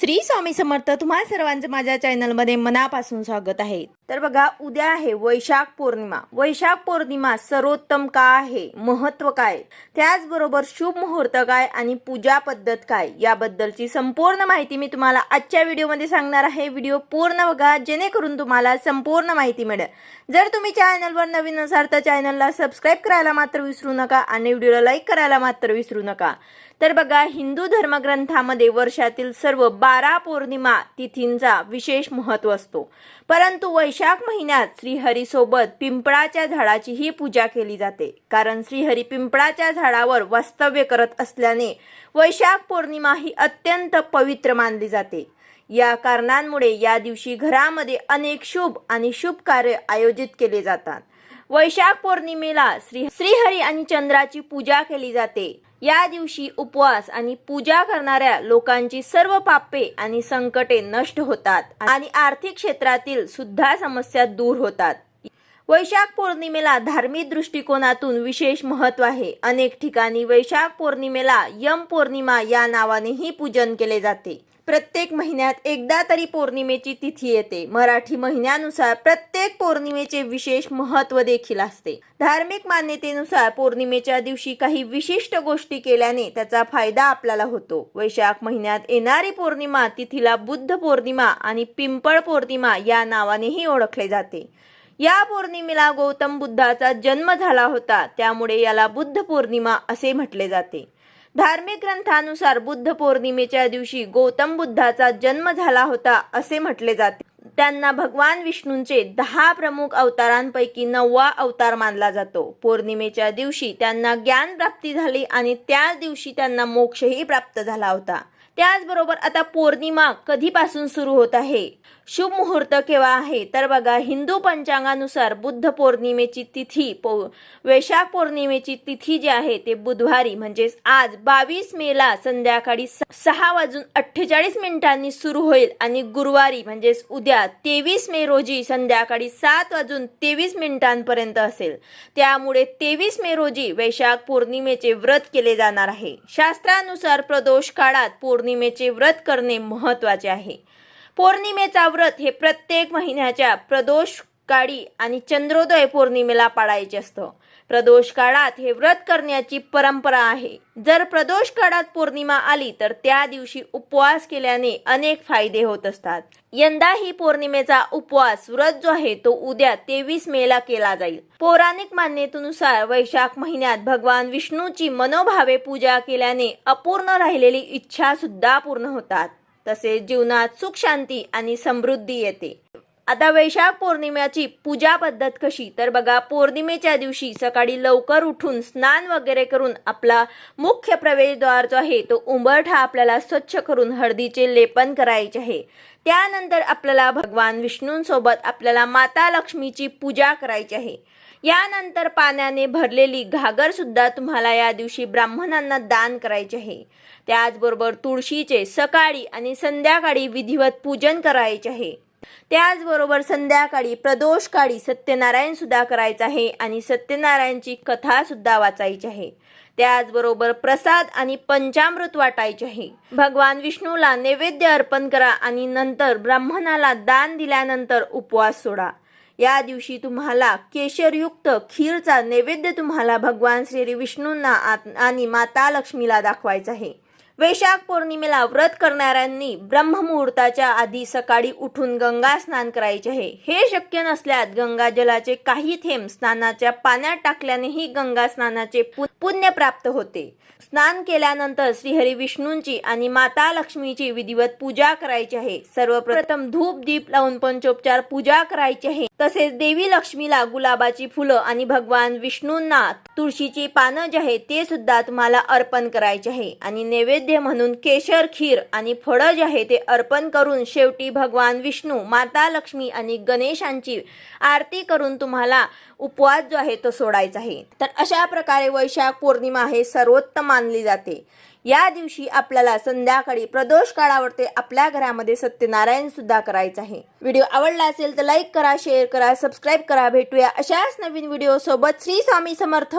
श्री स्वामी समर्थ तुम्हा सर्वांचं माझ्या चॅनलमध्ये मनापासून स्वागत आहे. तर बघा उद्या आहे वैशाख पौर्णिमा. वैशाख पौर्णिमा सर्वोत्तम का आहे? महत्त्व काय? त्याचबरोबर शुभ मुहूर्त काय आणि पूजा पद्धत काय? याबद्दलची संपूर्ण माहिती मी तुम्हाला आजच्या व्हिडिओमध्ये सांगणार आहे. व्हिडिओ पूर्ण बघा जेणेकरून तुम्हाला संपूर्ण माहिती मिळेल. जर तुम्ही चॅनलवर नवीन असाल तर चॅनलला सबस्क्राईब करायला मात्र विसरू नका आणि व्हिडिओला लाईक करायला मात्र विसरू नका. तर बघा हिंदू धर्मग्रंथामध्ये वर्षातील सर्व बारा पौर्णिमा तिथींचा विशेष महत्त्व असतो. परंतु वैशाख वैशाख महिन्यात श्रीहरीसोबत पिंपळाच्या झाडाचीही पूजा केली जाते. कारण श्रीहरी पिंपळाच्या झाडावर वास्तव्य करत असल्याने वैशाख पौर्णिमा ही अत्यंत पवित्र मानली जाते. या कारणांमुळे या दिवशी घरामध्ये अनेक शुभ आणि शुभ कार्य आयोजित केले जातात. वैशाख पौर्णिमेला श्री श्रीहरी आणि चंद्राची पूजा केली जाते. या दिवशी उपवास आणि पूजा करणाऱ्या लोकांची सर्व पापे आणि संकटे नष्ट होतात आणि आर्थिक क्षेत्रातील सुद्धा समस्या दूर होतात. वैशाख पौर्णिमेला धार्मिक दृष्टिकोनातून विशेष महत्त्व आहे. अनेक ठिकाणी वैशाख पौर्णिमेला यम पौर्णिमा या नावानेही पूजन केले जाते. प्रत्येक महिन्यात एकदा तरी पौर्णिमेची तिथी येते. मराठी महिन्यानुसार प्रत्येक पौर्णिमेचे विशेष महत्त्व देखील असते. धार्मिक मान्यतेनुसार पौर्णिमेच्या दिवशी काही विशिष्ट गोष्टी केल्याने त्याचा फायदा आपल्याला होतो. वैशाख महिन्यात येणारी पौर्णिमा तिथीला बुद्ध पौर्णिमा आणि पिंपळ पौर्णिमा या नावानेही ओळखले जाते. या पौर्णिमेला गौतम बुद्धाचा जन्म झाला होता. त्यामुळे याला बुद्ध पौर्णिमा असे म्हटले जाते. धार्मिक ग्रंथानुसार बुद्ध पौर्णिमेच्या दिवशी गौतम बुद्धाचा जन्म झाला होता असे म्हटले जाते. त्यांना भगवान विष्णूंचे दहा प्रमुख अवतारांपैकी नववा अवतार मानला जातो. पौर्णिमेच्या दिवशी त्यांना ज्ञान प्राप्ती झाली आणि त्याच दिवशी त्यांना मोक्षही प्राप्त झाला होता. त्याचबरोबर आता पौर्णिमा कधीपासून सुरू होत आहे? शुभ मुहूर्त केव्हा आहे? तर बघा हिंदू पंचांगानुसार बुद्ध पौर्णिमेची तिथी पौ वैशाख पौर्णिमेची तिथी जी आहे ते बुधवारी म्हणजेच आज बावीस मेला संध्याकाळी सहा वाजून अठ्ठेचाळीस मिनिटांनी सुरू होईल आणि गुरुवारी म्हणजेच उद्या तेवीस मे रोजी संध्याकाळी सात वाजून तेवीस मिनिटांपर्यंत असेल. त्यामुळे तेवीस मे रोजी वैशाख पौर्णिमेचे व्रत केले जाणार आहे. शास्त्रानुसार प्रदोष काळात पौर्णिमेचे व्रत करणे महत्त्वाचे आहे. पौर्णिमेचा व्रत हे प्रत्येक महिन्याच्या प्रदोष काळी आणि चंद्रोदय पौर्णिमेला पाळायचे असतं. प्रदोष काळात हे व्रत करण्याची परंपरा आहे. जर प्रदोष काळात पौर्णिमा आली तर त्या दिवशी उपवास केल्याने अनेक फायदे होत असतात. यंदा ही पौर्णिमेचा उपवास व्रत जो आहे तो उद्या तेवीस मेला केला जाईल. पौराणिक मान्यतेनुसार वैशाख महिन्यात भगवान विष्णूची मनोभावे पूजा केल्याने अपूर्ण राहिलेली इच्छा सुद्धा पूर्ण होतात. तसेच जीवनात सुख शांती आणि समृद्धी येते. आता वैशाख पौर्णिमेची पूजा पद्धत कशी? तर बघा पौर्णिमेच्या दिवशी सकाळी लवकर उठून स्नान वगैरे करून आपला मुख्य प्रवेशद्वार जो आहे तो उंबरठा आपल्याला स्वच्छ करून हळदीचे लेपन करायचे आहे. त्यानंतर आपल्याला भगवान विष्णूंसोबत आपल्याला माता लक्ष्मीची पूजा करायची आहे. यानंतर पाण्याने भरलेली घागर सुद्धा तुम्हाला या दिवशी ब्राह्मणांना दान करायचे आहे. त्याचबरोबर तुळशीचे सकाळी आणि संध्याकाळी विधिवत पूजन करायचे आहे. त्याचबरोबर संध्याकाळी प्रदोष काळी सत्यनारायण सुद्धा करायचं आहे आणि सत्यनारायणची कथा सुद्धा वाचायची आहे. त्याचबरोबर प्रसाद आणि पंचामृत वाटायचे आहे. भगवान विष्णूला नैवेद्य अर्पण करा आणि नंतर ब्राह्मणाला दान दिल्यानंतर उपवास सोडा. या दिवशी तुम्हाला केशरयुक्त खीरचा नैवेद्य तुम्हाला भगवान श्री विष्णूंना आणि माता लक्ष्मीला दाखवायचा आहे. वैशाख पौर्णिमेला व्रत करणाऱ्यांनी ब्रह्ममुहूर्ताच्या आधी सकाळी उठून गंगा स्नान करायचे आहे. हे शक्य नसल्यास गंगा जलाचे काही थेंब स्नानाच्या पाण्यात टाकल्यानेही गंगा स्नानाचे पु- पुण्य प्राप्त होते. स्नान केल्यानंतर श्रीहरी विष्णूंची आणि माता लक्ष्मीची विधिवत पूजा करायची आहे. सर्वप्रथम धूप दीप लावून पंचोपचार पूजा करायची आहे. तसेच देवी लक्ष्मीला गुलाबाची फुलं आणि भगवान विष्णूंना तुळशीची पानं जे आहे ते सुद्धा तुम्हाला अर्पण करायचे आहे. आणि नैवेद्य नैवेद्य म्हणून केशर खीर आणि फळं जे आहे ते अर्पण करून शेवटी भगवान विष्णू माता लक्ष्मी आणि गणेशांची आरती करून तुम्हाला उपवास जो आहे तो सोडायचा आहे. तर अशा प्रकारे वैशाख पौर्णिमा हे सर्वोत्तम मानली जाते. या दिवशी आपल्याला संध्याकाळी प्रदोष काळावरती आपल्या घरामध्ये सत्यनारायण सुद्धा करायचं आहे. व्हिडिओ आवडला असेल तर लाईक करा शेअर करा सबस्क्राईब करा. भेटूया अशाच नवीन व्हिडिओ सोबत श्री स्वामी समर्थ.